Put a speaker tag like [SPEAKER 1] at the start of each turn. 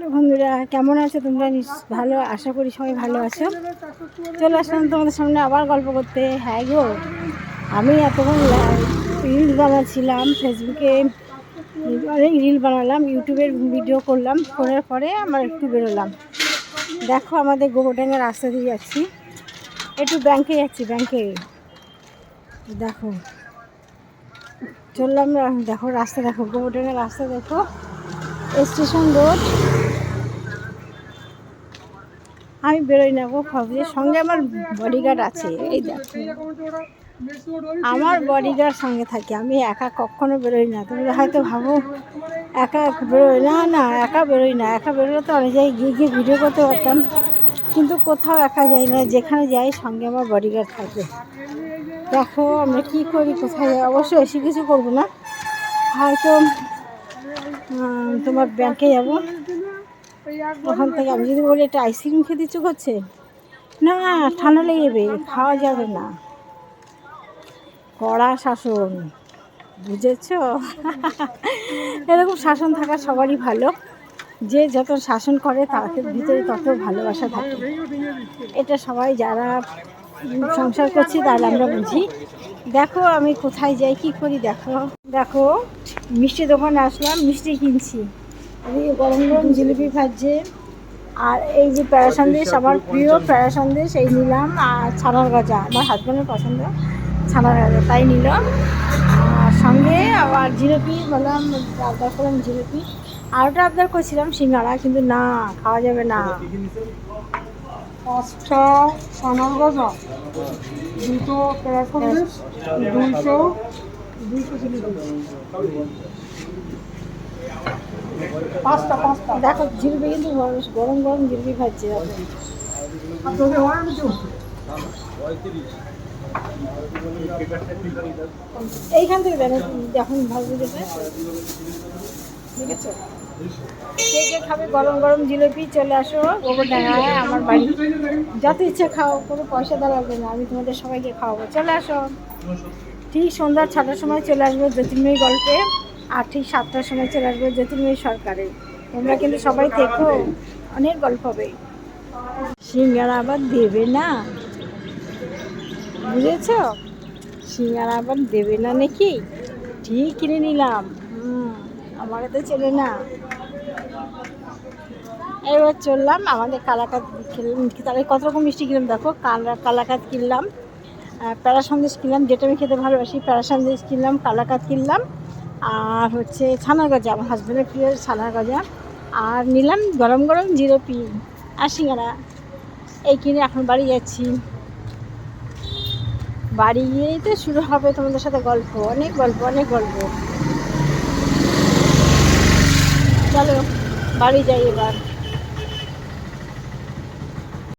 [SPEAKER 1] Hello বন্ধুরা, কেমন আছো তোমরা? ভালো, আশা করি সবাই ভালো আছো। চলে আসলাম তোমাদের সামনে আবার গল্প করতে। হ্যাঁ গো, আমি এতক্ষণ রিল বানাচ্ছিলাম ফেসবুকে। অনেক রিল বানালাম ইউটিউবের ভিডিও করলাম, করার পরে আমার একটু বেরোলাম। দেখো আমাদের গোবরডাঙ্গা রাস্তা দিয়ে যাচ্ছি। একটু ব্যাংকে যাচ্ছি, ব্যাংকে। দেখো, চললাম, দেখো রাস্তা, দেখো গোবরডাঙ্গা রাস্তা, দেখো। Station road. আমি বেরোই না গো ভাবছি সঙ্গে আমার বডিগার্ড আছে, এই দেখো। আমার বডিগার্ড সঙ্গে থাকে, আমি একা কখনো বেরোই না। তুমি হয়তো ভাবো, একা বেরোই না না, একা বেরোই না। একা বেরোলে তো অনেক জায়গায় গিয়ে গিয়ে ভিডিও করতে পারতাম। কিন্তু কোথাও একা যাই না, যেখানে যাই সঙ্গে আমার বডিগার্ড থাকে। দেখো, আমরা কী করি, কোথায় যাই? অবশ্যই বেশি কিছু করব না। হয়তো তোমার ব্যাংকে যাব। ওখান থেকে আমি যদি বলি, একটা আইসক্রিম খেতে ইচ্ছে করছে? না, ঠান্ডা লেগে যাবে, খাওয়া যাবে না। কড়া শাসন, বুঝেছ? এরকম শাসন থাকা সবারই ভালো। যে যত শাসন করে তাদের ভিতরে তত ভালোবাসা থাকে। এটা সবাই যারা সংসার করছি, তাহলে আমরা বুঝি। দেখো, আমি কোথায় যাই, কি করি, দেখো। দেখো মিষ্টি দোকানে আসলাম, মিষ্টি কিনছি। গরম গরম জিলিপি ভাজছে। আর এই যে প্যারা সন্দেশ, আমার প্রিয় প্যারা সন্দেশ, এই নিলাম। আর ছানার গজা, আমার হাজব্যান্ডের পছন্দ, ছানার গজা, তাই নিলাম। আর সঙ্গে আবার জিলিপি, বললাম, আবদার করলাম জিলিপি। আর ওটা আবদার করছিলাম সিঙ্গাড়া কিন্তু না, খাওয়া যাবে না।
[SPEAKER 2] পাঁচটা সানার গজা, দুটো প্যারাসন্দেশ দুইশো দুইশো জিলিপি। পাঁচটা পাঁচটা।
[SPEAKER 1] দেখো জিলিপি কিন্তু গরম গরম জিলিপি খাচ্ছে দেখো। এইখান থেকে দেন যখন ভাজবে যেটা। ঠিক আছে কে কে খাবে? গরম গরম জিলিপি চলে আসো। গোবর ডাঙায় আমার বাড়ি। যত ইচ্ছে খাও কোনো পয়সা দেওয়া লাগবে না আমি তোমাদের সবাইকে খাওয়াবো। চলে আসো। ঠিক সন্ধ্যা ছটার সময় চলে আসব জ্যোতির্ময়ী গল্পে। আর সাতটার সময় চলে আসব জ্যোতির্ময়ী সরকারে তোমরা কিন্তু সবাই দেখো অনেক গল্প হবে। সিঙ্গারা আবার দেবে না? বুঝেছ? সিঙ্গারা আবার দেবে না নাকি? ঠিক কিনে নিলাম। আমার তো চলে না। এবার চললাম আমাদের কালাকাত খেলাম তাহলে কত রকম মিষ্টি কিনলাম দেখো? কালা, কালাকাত কিনলাম প্যারা সন্দেশ কিনলাম, যেটা আমি খেতে ভালোবাসি প্যারা সন্দেশ কিনলাম, কালাকাত কিনলাম। আর হচ্ছে ছানার গজা, আমার হাজব্যান্ডের প্রিয় ছানার গজা। আর নিলাম গরম গরম জিলিপি আর সিঙ্গারা। এই কিনে এখন বাড়ি যাচ্ছি। বাড়ি গিয়েই তো শুরু হবে তোমাদের সাথে গল্প, অনেক গল্প অনেক গল্প। চলো, বাড়ি যাই এবার।